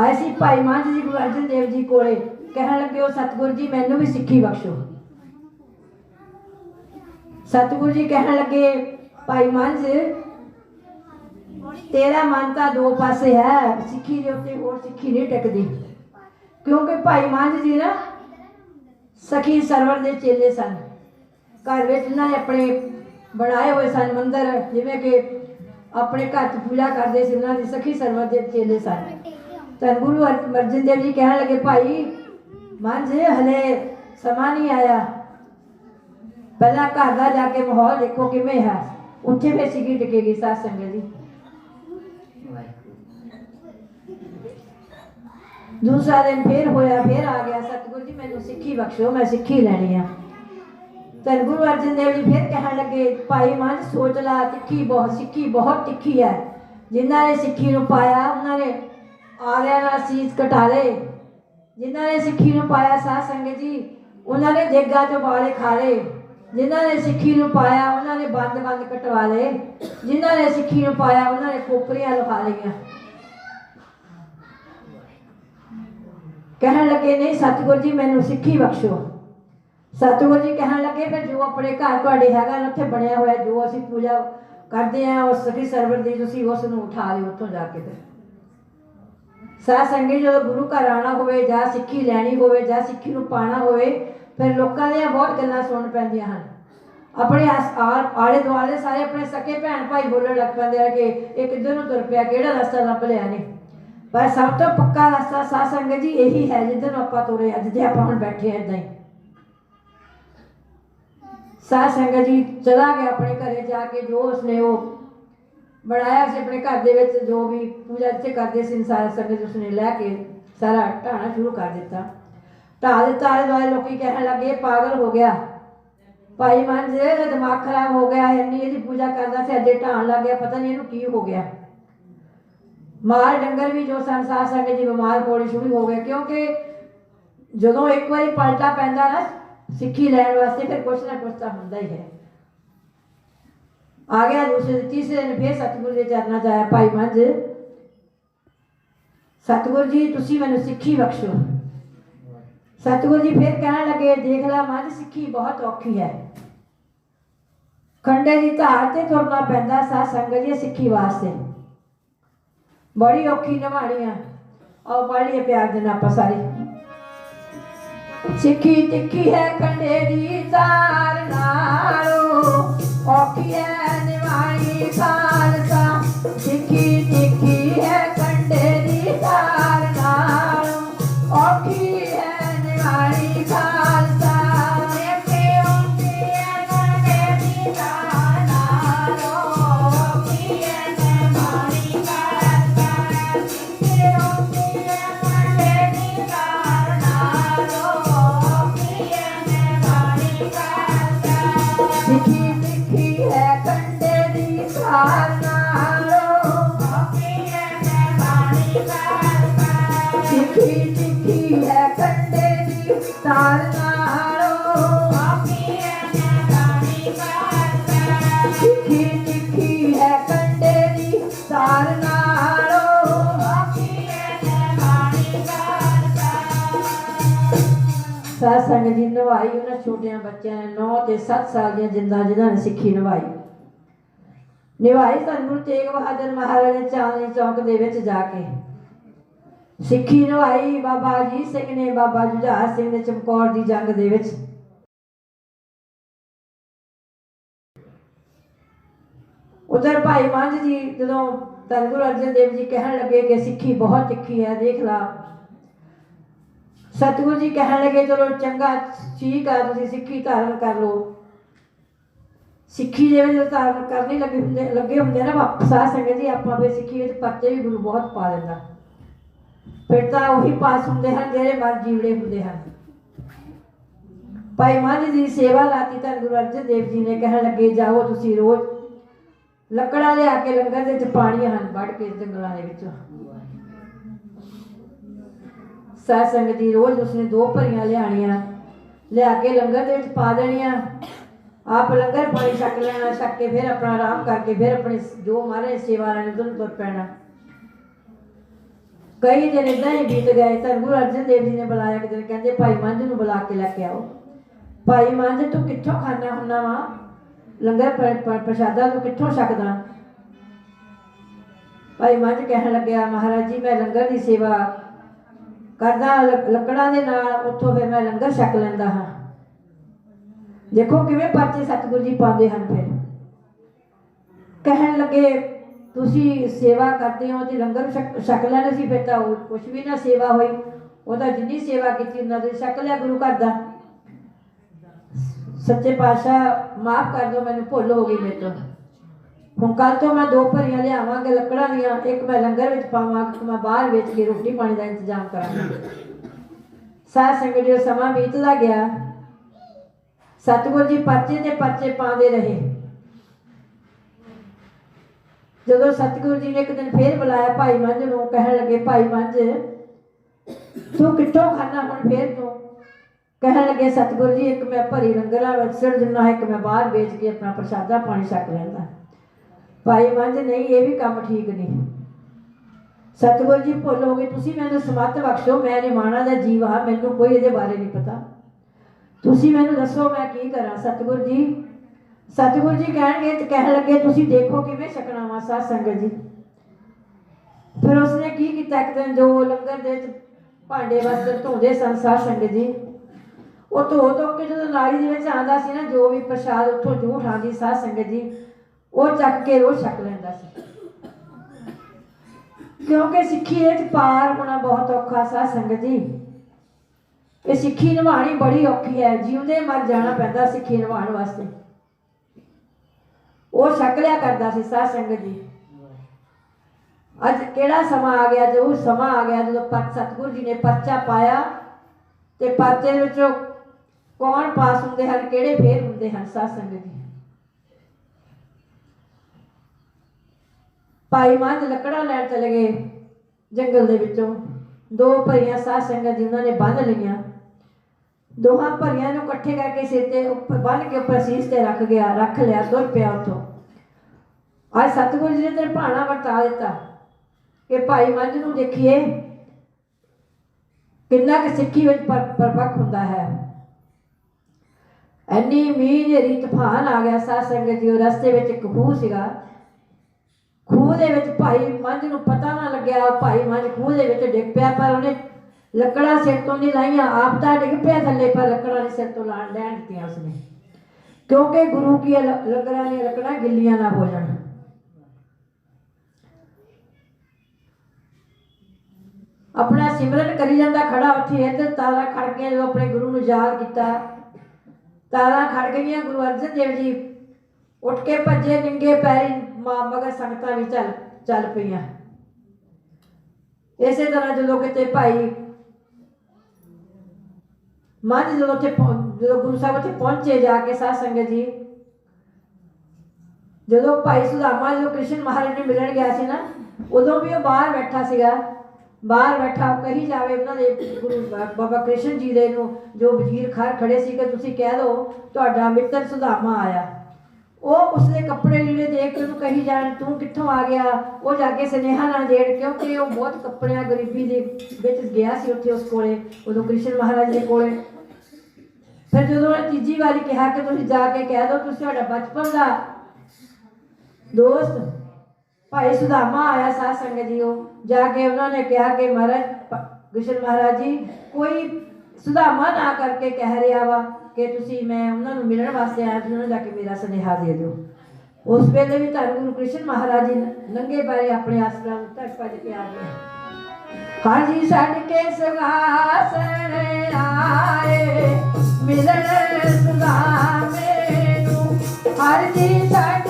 ਆਏ ਸੀ ਭਾਈ ਮਾਨ ਜੀ ਗੁਰੂ ਅਰਜਨ ਦੇਵ ਜੀ ਕੋਲੇ, ਕਹਿਣ ਲੱਗੇ ਉਹ ਸਤਿਗੁਰੂ ਜੀ ਮੈਨੂੰ ਵੀ ਸਿੱਖੀ ਬਖਸ਼ੋ। ਸਤਿਗੁਰੂ ਜੀ ਕਹਿਣ ਲੱਗੇ, ਭਾਈ ਮਾਨ ਜੀ, ਤੇਰਾ ਮਨ ਤਾਂ ਦੋ ਪਾਸੇ ਹੈ, ਸਿੱਖੀ ਦੇ ਉੱਤੇ ਹੋਰ ਸਿੱਖੀ ਨਹੀਂ ਟਿਕਦੀ। ਕਿਉਂਕਿ ਭਾਈ ਮਾਨ ਜੀ ਨਾ ਸਖੀ ਸਰਵਰ ਦੇ ਚੇਲੇ ਸਨ। ਘਰ ਵਿੱਚ ਉਹਨਾਂ ਨੇ ਆਪਣੇ ਬਣਾਏ ਹੋਏ ਸਨ ਮੰਦਰ, ਜਿਵੇਂ ਕਿ ਆਪਣੇ ਘਰ 'ਚ ਪੂਜਾ ਕਰਦੇ ਸੀ, ਉਹਨਾਂ ਦੀ ਸਖੀ ਸਰਵਰ ਦੇ ਚੇਲੇ ਸਨ। ਤਾਂ ਗੁਰੂ ਅਰ- ਅਰਜਨ ਦੇਵ ਜੀ ਕਹਿਣ ਲੱਗੇ, ਭਾਈ, ਮਾਂਝ, ਹਲੇ ਸਮਾਂ ਨਹੀਂ ਆਇਆ। ਪਹਿਲਾਂ ਘਰ ਦਾ ਜਾ ਕੇ ਮਾਹੌਲ ਦੇਖੋ ਕਿਵੇਂ ਹੈ। ਉੱਥੇ ਫਿਰ ਸਿੱਖੀ ਟਿਕੇਗੀ ਸਾਧ ਸੰਗਤ ਜੀ ਦੂਸਰਾ ਦਿਨ ਫੇਰ ਹੋਇਆ, ਫੇਰ ਆ ਗਿਆ, ਸਤਿਗੁਰੂ ਜੀ, ਮੈਨੂੰ ਸਿੱਖੀ ਬਖਸ਼ੋ, ਮੈਂ ਸਿੱਖੀ ਲੈਣੀ ਆ। ਤਾਂ ਗੁਰੂ ਅਰਜਨ ਦੇਵ ਜੀ ਫੇਰ ਕਹਿਣ ਲੱਗੇ, ਭਾਈ ਮਨ ਸੋਚ ਲਾ, ਤਿੱਖੀ ਬਹੁਤ, ਸਿੱਖੀ ਬਹੁਤ ਤਿੱਖੀ ਹੈ। ਜਿਨ੍ਹਾਂ ਨੇ ਸਿੱਖੀ ਨੂੰ ਪਾਇਆ, ਉਹਨਾਂ ਨੇ ਆਰਿਆਂ ਨਾਲ ਸੀਸ ਕਟਾਰੇ ਜਿਨ੍ਹਾਂ ਨੇ ਸਿੱਖੀ ਨੂੰ ਪਾਇਆ ਸਾਧ ਸੰਗਤ ਜੀ, ਉਹਨਾਂ ਨੇ ਜੇਗਾ ਚੋਂ ਵਾਲੇ ਖਾ ਲਏ। ਜਿਨ੍ਹਾਂ ਨੇ ਸਿੱਖੀ ਨੂੰ ਪਾਇਆ, ਉਹਨਾਂ ਨੇ ਬੰਦ ਬੰਦ ਕਟਵਾ ਲਏ। ਜਿਨ੍ਹਾਂ ਨੇ ਸਿੱਖੀ ਨੂੰ ਪਾਇਆ, ਉਹਨਾਂ ਨੇ ਕੋਪਰੀਆਂ ਲੁਕਾ ਲਈਆਂ। ਕਹਿਣ ਲੱਗੇ, ਨਹੀਂ, ਸਤਿਗੁਰੂ ਜੀ, ਮੈਨੂੰ ਸਿੱਖੀ ਬਖਸ਼ੋ। ਸਤਿਗੁਰੂ ਜੀ ਕਹਿਣ ਲੱਗੇ, ਫਿਰ ਜੋ ਆਪਣੇ ਘਰ ਤੁਹਾਡੇ ਹੈਗਾ ਉੱਥੇ ਬਣਿਆ ਹੋਇਆ ਜੋ ਅਸੀਂ ਪੂਜਾ ਕਰਦੇ ਆ ਉਸ ਸਖੀ ਸਰਵਰ ਦੀ ਤੁਸੀਂ ਉਸ ਨੂੰ ਉਠਾ ਲਿਓ ਉੱਥੋਂ ਜਾ ਕੇ ਫਿਰ ਸਾਧ ਸੰਗਤ ਜਦੋਂ ਗੁਰੂ ਘਰ ਆਣਾ ਹੋਵੇ ਜਾਂ ਸਿੱਖੀ ਲੈਣੀ ਹੋਵੇ ਜਾਂ ਸਿੱਖੀ ਨੂੰ ਪਾਣਾ ਹੋਵੇ, ਫਿਰ ਲੋਕਾਂ ਦੀਆਂ ਬਹੁਤ ਗੱਲਾਂ ਸੁਣਨ ਪੈਂਦੀਆਂ ਹਨ। ਆਪਣੇ ਆਲੇ ਦੁਆਲੇ ਸਾਰੇ ਆਪਣੇ ਸਕੇ ਭੈਣ ਭਾਈ ਬੋਲਣ ਲੱਗ ਪੈਂਦੇ ਆ ਕਿ ਇਹ ਕਿੱਧਰ ਨੂੰ ਤੁਰ ਪਿਆ, ਕਿਹੜਾ ਰਸਤਾ ਲੱਭ ਲਿਆ ਨੇ ਪਰ ਸਭ ਤੋਂ ਪੱਕਾ ਰਸਤਾ ਸਾਧ ਸੰਗਤ ਜੀ ਇਹੀ ਹੈ ਜਿੱਧਰ ਨੂੰ ਆਪਾਂ ਤੁਰੇ ਅੱਜ ਜੇ ਆਪਾਂ ਹੁਣ ਬੈਠੇ ਆ ਇਦਾਂ ਹੀ। ਸਾਧ ਸੰਗਤ ਜੀ ਚਲਾ ਗਿਆ ਆਪਣੇ ਘਰੇ ਜਾ ਕੇ ਜੋ ਉਸਨੇ ਉਹ ਬਣਾਇਆ ਸੀ ਆਪਣੇ ਘਰ ਦੇ ਵਿੱਚ, ਜੋ ਵੀ ਪੂਜਾ ਇੱਥੇ ਕਰਦੇ ਸੀ, ਸਾਰਾ ਸੰਗਤ ਉਸਨੇ ਲੈ ਕੇ ਸਾਰਾ ਢਾਣਾ ਸ਼ੁਰੂ ਕਰ ਦਿੱਤਾ। ਢਾਹ ਦਿੱਤਾ, ਆਲੇ ਦੁਆਲੇ ਲੋਕੀ ਕਹਿਣ ਲੱਗੇ, ਇਹ ਪਾਗਲ ਹੋ ਗਿਆ। ਭਾਈ ਮਨ ਜੀ, ਇਹਦਾ ਦਿਮਾਗ ਖਰਾਬ ਹੋ ਗਿਆ, ਇੰਨੀ ਇਹਦੀ ਪੂਜਾ ਕਰਦਾ ਸੀ, ਅੱਜੇ ਢਾਣ ਲੱਗ ਗਿਆ, ਪਤਾ ਨਹੀਂ ਇਹਨੂੰ ਕੀ ਹੋ ਗਿਆ। ਮਾਲ ਡੰਗਰ ਵੀ ਜੋ ਸੰਸਾਰ ਸੰਗਤ ਜੀ ਬਿਮਾਰ ਹੋਣੇ ਸ਼ੁਰੂ ਹੋ ਗਏ, ਕਿਉਂਕਿ ਜਦੋਂ ਇੱਕ ਵਾਰੀ ਪਲਟਾ ਪੈਂਦਾ ਨਾ, ਸਿੱਖੀ ਲੈਣ ਵਾਸਤੇ ਫਿਰ ਕੁਛ ਨਾ ਕੁਛ ਤਾਂ ਹੁੰਦਾ ਹੀ ਹੈ। ਆ ਗਿਆ ਦੂਸਰੇ ਤੀਸਰੇ ਦਿਨ ਫੇਰ ਸਤਿਗੁਰੂ ਦੇ ਚਰਨਾਂ 'ਚ ਆਇਆ ਭਾਈ ਮੰਝ ਸਤਿਗੁਰੂ ਜੀ ਤੁਸੀਂ ਮੈਨੂੰ ਸਿੱਖੀ ਬਖਸ਼ੋ ਸਤਿਗੁਰੂ ਜੀ ਫੇਰ ਕਹਿਣ ਲੱਗੇ ਦੇਖ ਲੈ ਮੰਝ ਸਿੱਖੀ ਬਹੁਤ ਔਖੀ ਹੈ ਖੰਡੇ ਦੀ ਧਾਰ ਤੇ ਤੁਰਨਾ ਪੈਂਦਾ ਸਾਧ ਸੰਗਤ ਜੀ ਸਿੱਖੀ ਵਾਸਤੇ ਬੜੀ ਔਖੀ ਨਿਭਾਣੀ ਆ ਆਓ ਪੜ੍ਹੀਏ ਪਿਆਰ ਦੇ ਨਾਲ ਆਪਾਂ ਸਾਰੇ ਸਿੱਖੀ ਤਿੱਖੀ ਹੈ ਕੰਡੇ ਦੀ ਤਾਰ ਨਾਲੋਂ ਔਖੀ ਹੈ ਨਿਵਾਈ ਖਾਲਸਾ। ਸਿੱਖੀ ਸਤਸੰਗ ਦੀ ਤਾਰ ਜੀ, ਨਵਾਈ ਉਹਨਾਂ ਛੋਟਿਆਂ ਬੱਚਿਆਂ ਨੇ 9 ਤੇ 7 ਸਾਲ ਦੀਆਂ ਜਿੰਦਾ ਜਿਨ੍ਹਾਂ ਨੇ ਸਿੱਖੀ ਨਿਭਾਈ। ਨਿਭਾਈ ਧੰਨ ਗੁਰੂ ਤੇਗ ਬਹਾਦਰ ਮਹਾਰਾਜ ਨੇ ਚਾਂਦਨੀ ਚੌਕ ਦੇ ਵਿੱਚ ਜਾ ਕੇ। ਸਿੱਖੀ ਨਿਭਾਈ ਬਾਬਾ ਅਜੀਤ ਸਿੰਘ ਨੇ ਬਾਬਾ ਜੁਝਾਰ ਸਿੰਘ ਨੇ ਚਮਕੌਰ ਦੀ ਜੰਗ ਦੇ ਵਿੱਚ। ਉਧਰ ਭਾਈ ਮੰਝ ਜੀ ਜਦੋਂ ਧੰਨ ਗੁਰੂ ਅਰਜਨ ਦੇਵ ਜੀ ਕਹਿਣ ਲੱਗੇ ਕਿ ਸਿੱਖੀ ਬਹੁਤ ਤਿੱਖੀ ਹੈ, ਦੇਖ ਲਾ। ਸਤਿਗੁਰੂ ਜੀ ਕਹਿਣ ਲੱਗੇ, ਚਲੋ ਚੰਗਾ ਠੀਕ ਆ, ਤੁਸੀਂ ਸਿੱਖੀ ਧਾਰਨ ਕਰ ਲਓ। ਸਿੱਖੀ ਦੇ ਵਿੱਚ ਧਾਰਨ ਕਰਨੀ ਲੱਗੇ ਹੁੰਦੇ ਲੱਗੇ ਹੁੰਦੇ ਨਾ ਵਾਪਸ ਆ ਸੰਗਤ ਜੀ, ਆਪਾਂ ਵੀ ਸਿੱਖੀ ਵਿੱਚ ਪਰਚੇ ਵੀ ਗੁਰੂ ਬਹੁਤ ਪਾ ਦਿੰਦਾ। ਫਿਰ ਤਾਂ ਉਹੀ ਪਾਸ ਹੁੰਦੇ ਹਨ ਜਿਹੜੇ ਮਰ ਜੀਵੜੇ ਹੁੰਦੇ ਹਨ। ਭਾਈ ਮਾਨ ਦੀ ਸੇਵਾ ਲਾਤੀ ਤਾਂ ਗੁਰੂ ਅਰਜਨ ਦੇਵ ਜੀ ਨੇ ਕਹਿਣ ਲੱਗੇ, ਜਾਓ ਤੁਸੀਂ ਰੋਜ਼ ਲੱਕੜਾਂ ਲਿਆ ਕੇ ਲੰਗਰ ਦੇ ਵਿੱਚ ਪਾਣੀਆਂ ਹਨ, ਵੱਢ ਕੇ ਜੰਗਲਾਂ ਦੇ ਵਿੱਚੋਂ। ਸਾਧ ਸੰਗਤ ਦੀ ਰੋਜ਼ ਉਸਨੇ ਦੋ ਭਰੀਆਂ ਲਿਆਣੀਆਂ, ਲਿਆ ਕੇ ਲੰਗਰ ਦੇ ਵਿੱਚ ਪਾ ਦੇਣੀਆਂ। ਆਪ ਲੰਗਰ ਪਾਣੀ ਛਕ ਲੈਣਾ, ਛਕ ਕੇ ਫਿਰ ਆਪਣਾ ਆਰਾਮ ਕਰਕੇ ਫਿਰ ਆਪਣੇ ਜੋ ਮਾਰੇ ਸੇਵਾ ਲੈਣ ਉਧਰ ਤੁਰ ਪੈਣਾ। ਕਈ ਦਿਨ ਇਦਾਂ ਹੀ ਬੀਤ ਗਏ, ਤਾਂ ਗੁਰੂ ਅਰਜਨ ਦੇਵ ਜੀ ਨੇ ਬੁਲਾਇਆ ਕਿ ਦਿਨ, ਕਹਿੰਦੇ ਭਾਈ ਮੰਝ ਨੂੰ ਬੁਲਾ ਕੇ ਲੈ ਕੇ ਆਓ। ਭਾਈ ਮੰਝ, ਤੂੰ ਕਿੱਥੋਂ ਖਾਣਾ ਹੁੰਨਾ ਵਾ? ਲੰਗਰ ਪ੍ਰਸ਼ਾਦਾ ਤੂੰ ਕਿੱਥੋਂ ਛਕਦਾ? ਭਾਈ ਮੰਝ ਕਹਿਣ ਲੱਗਿਆ, ਮਹਾਰਾਜ ਜੀ, ਮੈਂ ਲੰਗਰ ਦੀ ਸੇਵਾ ਕਰਦਾ ਲੱਕੜਾਂ ਦੇ ਨਾਲ ਉੱਥੋਂ ਫਿਰ ਮੈਂ ਲੰਗਰ ਛਕ ਲੈਂਦਾ ਹਾਂ। ਦੇਖੋ ਕਿਵੇਂ ਪਰਚੇ ਸਤਿਗੁਰੂ ਜੀ ਪਾਉਂਦੇ ਹਨ ਫਿਰ। ਕਹਿਣ ਲੱਗੇ ਤੁਸੀਂ ਸੇਵਾ ਕਰਦੇ ਹੋ ਤੇ ਲੰਗਰ ਛਕ ਛਕ ਲੈਣਾ ਸੀ, ਫਿਰ ਤਾਂ ਉਹ ਕੁਛ ਵੀ ਨਾ ਸੇਵਾ ਹੋਈ। ਉਹਦਾ ਜਿੰਨੀ ਸੇਵਾ ਕੀਤੀ ਉਹਨਾਂ ਦੇ, ਛਕ ਲਿਆ ਗੁਰੂ ਘਰ ਦਾ। ਸੱਚੇ ਪਾਤਸ਼ਾਹ, ਮਾਫ ਕਰ ਦਿਓ, ਮੈਨੂੰ ਭੁੱਲ ਹੋ ਗਈ ਮੇਰੇ ਤੋਂ। ਹੁਣ ਕੱਲ ਤੋਂ ਮੈਂ ਦੋ ਭਰੀਆਂ ਲਿਆਵਾਂਗੇ ਲੱਕੜਾਂ ਦੀਆਂ, ਇੱਕ ਮੈਂ ਲੰਗਰ ਵਿੱਚ ਪਾਵਾਂ, ਇੱਕ ਮੈਂ ਬਾਹਰ ਵੇਚ ਕੇ ਰੋਟੀ ਪਾਣੀ ਦਾ ਇੰਤਜ਼ਾਮ ਕਰਾਂਗਾ। ਸਾਧ ਸੰਗਤ ਜੀ ਸਮਾਂ ਬੀਤਦਾ ਗਿਆ, ਸਤਿਗੁਰੂ ਜੀ ਪਰਚੇ ਤੇ ਪਰਚੇ ਪਾਉਂਦੇ ਰਹੇ। ਜਦੋਂ ਸਤਿਗੁਰੂ ਜੀ ਨੇ ਇੱਕ ਦਿਨ ਫੇਰ ਬੁਲਾਇਆ ਭਾਈ ਮੰਝ ਨੂੰ ਕਹਿਣ ਲੱਗੇ, ਭਾਈ ਮੰਝ, ਤੂੰ ਕਿੱਥੋਂ ਖਾਣਾ ਹੁਣ ਫੇਰ ਤੂੰ? ਕਹਿਣ ਲੱਗੇ, ਸਤਿਗੁਰੂ ਜੀ, ਇੱਕ ਮੈਂ ਭਰੀ ਰੰਗਲਾ ਵਿੱਚ ਸਿਰ ਦਿੰਦਾ ਇੱਕ ਮੈਂ ਬਾਹਰ ਵੇਚ ਕੇ ਆਪਣਾ ਪ੍ਰਸ਼ਾਦਾ ਪਾਣੀ ਛਕ ਲੈਂਦਾ। ਭਾਈ ਮੰਝ, ਨਹੀਂ, ਇਹ ਵੀ ਕੰਮ ਠੀਕ ਨਹੀਂ। ਸਤਿਗੁਰੂ ਜੀ ਭੁੱਲ ਹੋ ਗਈ ਤੁਸੀਂ ਮੈਨੂੰ ਸਮੱਤ ਬਖਸ਼ੋ, ਮੈਂ ਨਿਮਾਣਾ ਦਾ ਜੀਵ ਹਾਂ, ਮੈਨੂੰ ਕੋਈ ਇਹਦੇ ਬਾਰੇ ਨਹੀਂ ਪਤਾ। ਤੁਸੀਂ ਮੈਨੂੰ ਦੱਸੋ ਮੈਂ ਕੀ ਕਰਾਂ? ਸਤਿਗੁਰੂ ਜੀ ਸਤਿਗੁਰੂ ਜੀ ਕਹਿਣਗੇ ਤੇ ਕਹਿਣ ਲੱਗੇ, ਤੁਸੀਂ ਦੇਖੋ ਕਿਵੇਂ ਛਕਣਾ ਵਾ ਸਾਧ ਸੰਗਤ ਜੀ। ਫਿਰ ਉਸਨੇ ਕੀ ਕੀਤਾ? ਇੱਕ ਦਿਨ ਜੋ ਲੰਗਰ ਦੇ ਵਿੱਚ ਭਾਂਡੇ ਵਸਤਰ ਧੋਂਦੇ ਸਨ ਸਾਧ ਸੰਗਤ ਜੀ, ਉਹ ਧੋ ਧੋ ਕੇ ਜਦੋਂ ਨਾਲੀ ਦੇ ਵਿੱਚ ਆਂਦਾ ਸੀ ਨਾ, ਜੋ ਵੀ ਪ੍ਰਸ਼ਾਦ ਉੱਥੋਂ ਜੂਠ ਆਂਦੀ ਸਾਧ ਸੰਗਤ ਜੀ, ਉਹ ਚੱਕ ਕੇ ਰੋਜ਼ ਛਕ ਲੈਂਦਾ ਸੀ। ਕਿਉਂਕਿ ਸਿੱਖੀ ਵਿੱਚ ਪਾਰ ਹੋਣਾ ਬਹੁਤ ਔਖਾ ਸਾਧ ਸੰਗਤ ਜੀ। ਇਹ ਸਿੱਖੀ ਨਿਭਾਣੀ ਬੜੀ ਔਖੀ ਹੈ, ਜਿਉਂਦੇ ਮਰ ਜਾਣਾ ਪੈਂਦਾ ਸਿੱਖੀ ਨਿਭਾਉਣ ਵਾਸਤੇ। ਉਹ ਛਕ ਲਿਆ ਕਰਦਾ ਸੀ ਸਾਧ ਸੰਗਤ ਜੀ। ਅੱਜ ਕਿਹੜਾ ਸਮਾਂ ਆ ਗਿਆ? ਜੋ ਸਮਾਂ ਆ ਗਿਆ ਜਦੋਂ ਪਰ ਸਤਿਗੁਰੂ ਜੀ ਨੇ ਪਰਚਾ ਪਾਇਆ ਤੇ ਪਰਚੇ ਦੇ ਵਿੱਚੋਂ ਕੌਣ ਪਾਸ ਹੁੰਦੇ ਹਨ, ਕਿਹੜੇ ਫੇਰ ਹੁੰਦੇ ਹਨ ਸਾਧ ਸੰਗਤ ਜੀ? ਭਾਈ ਮੰਝ ਲੱਕੜਾਂ ਲੈਣ ਚਲੇ ਗਏ ਜੰਗਲ ਦੇ ਵਿੱਚੋਂ। ਦੋ ਭਰੀਆਂ ਸਾਧ ਸੰਗਤ ਜਿਨ੍ਹਾਂ ਨੇ ਬੰਨ ਲਈਆਂ। ਦੋਹਾਂ ਭਰੀਆਂ ਨੂੰ ਇਕੱਠੇ ਕਰਕੇ ਸਿਰ ਤੇ ਉੱਪਰ ਬੰਨ ਕੇ ਉੱਪਰ ਸੀਸ ਤੇ ਰੱਖ ਗਿਆ, ਰੱਖ ਲਿਆ, ਤੁਰ ਪਿਆ ਉੱਥੋਂ। ਅੱਜ ਸਤਿਗੁਰੂ ਜੀ ਨੇ ਤੇ ਭਾਣਾ ਵਰਤਾ ਦਿੱਤਾ। ਕਿ ਭਾਈ ਮੰਝ ਨੂੰ ਦੇਖੀਏ, ਕਿੰਨਾ ਕਿ ਸਿੱਖੀ ਵਿੱਚ ਪਰ- ਪਰਪੱਕ ਹੁੰਦਾ ਹੈ। ਐਨੀ ਮੀਂਹ ਹਨੇਰੀ ਤੂਫਾਨ ਆ ਗਿਆ, ਸਾਧ ਸੰਗਤ ਜੀ ਉਹ ਰਸਤੇ ਵਿੱਚ ਇੱਕ ਖੂਹ ਸੀਗਾ। ਖੂਹ ਦੇ ਵਿੱਚ ਭਾਈ ਮੰਝ ਨੂੰ ਪਤਾ ਨਾ ਲੱਗਿਆ, ਭਾਈ ਮੰਝ ਖੂਹ ਦੇ ਵਿੱਚ ਡਿੱਗ ਪਿਆ, ਪਰ ਉਹਨੇ ਲੱਕੜਾਂ ਸਿਰ ਤੋਂ ਨਹੀਂ ਲਾਈਆਂ, ਆਪ ਤਾਂ ਡਿੱਗ ਪਿਆ ਥੱਲੇ, ਪਰ ਲੱਕੜਾਂ ਨੇ ਸਿਰ ਤੋਂ ਲਾਣ ਲੈਣ ਦਿੱਤੀਆਂ ਉਸਨੇ। ਕਿਉਂਕਿ ਗੁਰੂ ਕੀ ਲ- ਲੰਗਰਾਂ ਲੱਕੜਾਂ ਗਿੱਲੀਆਂ ਨਾ ਹੋ ਜਾਣ। ਆਪਣਾ ਸਿਮਰਨ ਕਰੀ ਜਾਂਦਾ, ਖੜਾ ਉੱਥੇ ਇੱਧਰ ਤਾਰਾ ਖੜ ਗਿਆ ਜਦੋਂ ਆਪਣੇ ਗੁਰੂ ਨੂੰ ਯਾਦ ਕੀਤਾ। ਤਾਰਾ ਖੜ ਗਈਆਂ, ਗੁਰੂ ਅਰਜਨ ਦੇਵ ਜੀ ਉੱਠ ਕੇ ਭੱਜੇ, ਨਿੰਗੇ ਪੈਰੀ, ਮ- ਮਗਰ ਸੰਗਤਾਂ ਵੀ ਚੱਲ ਚੱਲ ਪਈਆਂ। ਇਸੇ ਤਰ੍ਹਾਂ ਜਦੋਂ ਕਿਤੇ ਭਾਈ ਮੱਝ ਜਦੋਂ ਉੱਥੇ ਪਹੁੰ- ਜਦੋਂ ਗੁਰੂ ਸਾਹਿਬ ਉੱਥੇ ਪਹੁੰਚੇ ਜਾ ਕੇ ਸਾਧ ਸੰਗਤ ਜੀ, ਜਦੋਂ ਭਾਈ ਸੁਦਾਮਾ ਜਦੋਂ ਕ੍ਰਿਸ਼ਨ ਮਹਾਰਾਜ ਨੂੰ ਮਿਲਣ ਗਿਆ ਸੀ ਨਾ, ਉਦੋਂ ਵੀ ਉਹ ਬਾਹਰ ਬੈਠਾ ਸੀਗਾ। ਬਾਹਰ ਬੈਠਾ ਕਹੀ ਜਾਵੇ ਉਹਨਾਂ ਦੇ ਗੁਰੂ ਬਾਬਾ ਕ੍ਰਿਸ਼ਨ ਜੀ ਦੇ ਨੂੰ, ਜੋ ਵਜ਼ੀਰ ਖਾਰ ਖੜੇ ਸੀ ਕਿ ਤੁਸੀਂ ਕਹਿ ਦਿਓ ਤੁਹਾਡਾ ਮਿੱਤਰ ਸੁਦਾਮਾ ਆਇਆ। ਉਹ ਉਸਦੇ ਕੱਪੜੇ ਲੀੜੇ ਦੇਖ ਕੇ ਉਹਨੂੰ ਕਹੀ ਜਾਣ, ਤੂੰ ਕਿੱਥੋਂ ਆ ਗਿਆ? ਉਹ ਜਾ ਕੇ ਸੁਨੇਹਾ ਨਾ ਦੇਣ, ਕਿਉਂਕਿ ਉਹ ਬਹੁਤ ਕੱਪੜਿਆਂ ਗਰੀਬੀ ਦੇ ਵਿੱਚ ਗਿਆ ਸੀ ਉੱਥੇ ਉਸ ਕੋਲੇ, ਉਦੋਂ ਕ੍ਰਿਸ਼ਨ ਮਹਾਰਾਜ ਦੇ ਕੋਲੇ। ਫਿਰ ਜਦੋਂ ਉਹਨੇ ਤੀਜੀ ਵਾਰੀ ਕਿਹਾ ਕਿ ਤੁਸੀਂ ਜਾ ਕੇ ਕਹਿ ਦਿਓ, ਤੁਸੀਂ ਤੁਹਾਡਾ ਬਚਪਨ ਦਾ ਦੋਸਤ, ਭਾਈ ਸੁਦਾਮਾ ਆਇਆ ਸਾਧ ਸੰਗਤ ਜੀ ਉਹ ਜਾ ਕੇ ਉਹਨਾਂ ਨੇ ਕਿਹਾ ਕਿ ਮਹਾਰਾਜ, ਕ੍ਰਿਸ਼ਨ ਮਹਾਰਾਜ ਜੀ, ਕੋਈ ਸੁਦਾਮਾ ਨਾ ਕਰਕੇ ਕਹਿ ਰਿਹਾ ਵਾ। ਕਿ ਤੁਸੀਂ, ਮੈਂ ਉਹਨਾਂ ਨੂੰ ਮਿਲਣ ਵਾਸਤੇ ਆਇਆ, ਤੁਸੀਂ ਉਹਨਾਂ ਜਾ ਕੇ ਮੇਰਾ ਸੁਨੇਹਾ ਦੇ ਦਿਓ। ਉਸ ਵੇਲੇ ਵੀ ਧੰਨ ਗੁਰੂ ਕ੍ਰਿਸ਼ਨ ਮਹਾਰਾਜ ਜੀ ਨੰਗੇ ਪੈਰੇ ਆਪਣੇ ਆਸਰਮ ਤੱਕ ਭੱਜ ਕੇ ਆ ਗਏ। ਹਾਜੀ ਛੱਡ ਕੇ ਸੁਗਾਸਣ ਆਏ, ਮਿਲਣ ਸੁਦਾਮੇ ਨੂੰ। ਹਰ ਜੀ ਛੱਡ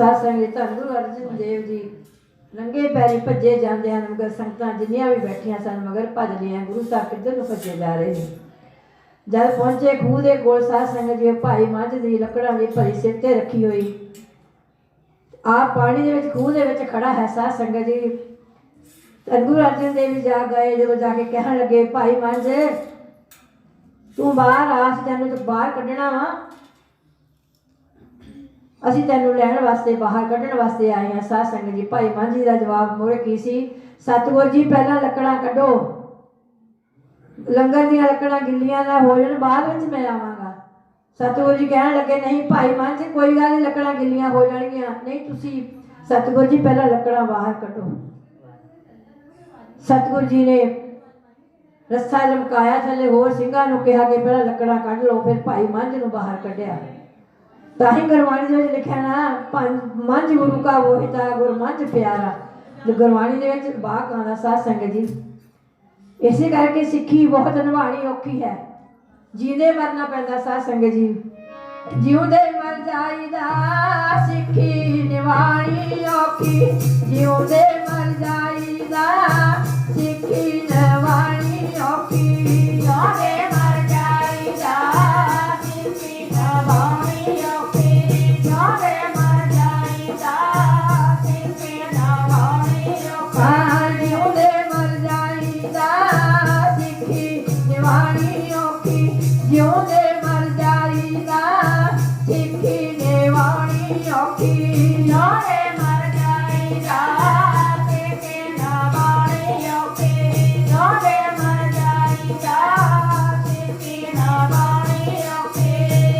ਉਧਰ ਸਾਸੰਗ ਧੰਨ ਗੁਰੂ ਅਰਜਨ ਦੇਵ ਜੀ। ਲੰਗੇ ਪੈਰੀ ਭੱਜੇ ਜਾਂਦੇ ਹਨ, ਮਗਰ ਸੰਗਤਾਂ ਜਿੰਨੀਆਂ ਵੀ ਬੈਠੀਆਂ ਸਨ, ਮਗਰ ਭੱਜਦੀਆਂ ਗੁਰੂ ਸਾਹਿਬ ਕਿੱਧਰ ਨੂੰ ਭੱਜੇ ਜਾ ਰਹੇ ਨੇ? ਜਦ ਪਹੁੰਚੇ ਖੂਹ ਦੇ ਕੋਲ ਸਾਧ ਸੰਗਤ ਜੀ ਭਾਈ ਮੱਝ ਦੀ ਲੱਕੜਾਂ ਦੀ ਭਰੀ ਸਿਰ ਤੇ ਰੱਖੀ ਹੋਈ। ਆ ਪਾਣੀ ਦੇ ਵਿੱਚ, ਖੂਹ ਦੇ ਵਿੱਚ ਖੜਾ ਹੈ ਸਾਧ ਸੰਗਤ ਜੀ। ਧੰਨ ਗੁਰੂ ਅਰਜਨ ਦੇਵ ਜੀ ਜਾ ਗਏ, ਜਦੋਂ ਜਾ ਕੇ ਕਹਿਣ ਲੱਗੇ, ਭਾਈ ਮੱਝ, ਤੂੰ ਬਾਹਰ ਆ, ਅਸੀਂ ਤੇ ਬਾਹਰ ਕੱਢਣਾ ਵਾ। ਅਸੀਂ ਤੈਨੂੰ ਲੈਣ ਵਾਸਤੇ, ਬਾਹਰ ਕੱਢਣ ਵਾਸਤੇ ਆਏ ਹਾਂ, ਸਾਧ ਸੰਗਤ ਜੀ। ਭਾਈ ਮਾਂਝੀ ਦਾ ਜਵਾਬ ਮੋਰੇ ਕੀ ਸੀ? ਸਤਿਗੁਰ ਜੀ, ਪਹਿਲਾਂ ਲੱਕੜਾਂ ਕੱਢੋ। ਲੰਗਰ ਦੀਆਂ ਲੱਕੜਾਂ ਗਿੱਲੀਆਂ ਨਾ ਹੋ ਜਾਣ ਬਾਅਦ ਵਿੱਚ ਮੈਂ ਆਵਾਂਗਾ। ਸਤਿਗੁਰ ਜੀ ਕਹਿਣ ਲੱਗੇ, ਨਹੀਂ ਭਾਈ ਮਾਂਝੀ ਕੋਈ ਗੱਲ ਨਹੀਂ, ਲੱਕੜਾਂ ਗਿੱਲੀਆਂ ਹੋ ਜਾਣਗੀਆਂ। ਨਹੀਂ, ਤੁਸੀਂ ਸਤਿਗੁਰ ਜੀ, ਪਹਿਲਾਂ ਲੱਕੜਾਂ ਬਾਹਰ ਕੱਢੋ। ਸਤਿਗੁਰ ਜੀ ਨੇ ਰੱਸਾ ਲਮਕਾਇਆ, ਥੱਲੇ ਹੋਰ ਸਿੰਘਾਂ ਨੂੰ ਕਿਹਾ ਕਿ ਪਹਿਲਾਂ ਲੱਕੜਾਂ ਕੱਢ ਲਓ, ਫਿਰ ਭਾਈ ਮੰਝ ਨੂੰ ਬਾਹਰ ਕੱਢਿਆ। ਤਾਂ ਗੁਰਬਾਣੀ ਦੇ ਵਿੱਚ ਲਿਖਿਆ ਨਾ, ਪੰਜ ਮੰਝ ਗੁਰੂ ਕਾ ਵੋਹਿਤਾ, ਗੁਰ ਮੰਝ ਪਿਆਰਾ। ਜੋ ਗੁਰਬਾਣੀ ਦੇ ਵਿੱਚ ਬਾਕ ਆਉਂਦਾ ਸਾਧ ਸੰਗਤ ਜੀ। ਇਸੇ ਕਰਕੇ ਸਿੱਖੀ ਬਹੁਤ ਨਿਭਾਣੀ ਔਖੀ ਹੈ। ਜੀਂਦੇ ਮਰਨਾ ਪੈਂਦਾ ਸਾਧ ਸੰਗਤ ਜੀ। ਜਿਉਂਦੇ ਮਰ ਜਾਈਦਾ, ਸਿੱਖੀ ਨਿਭਾਣੀ ਔਖੀ। ਜਿਉਂਦੇ ਮਰ ਜਾਈਦਾ, ਸਿੱਖੀ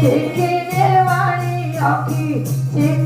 ਔਖੀ ਸਿੱਖੀ ਨਿਵਾਣੀ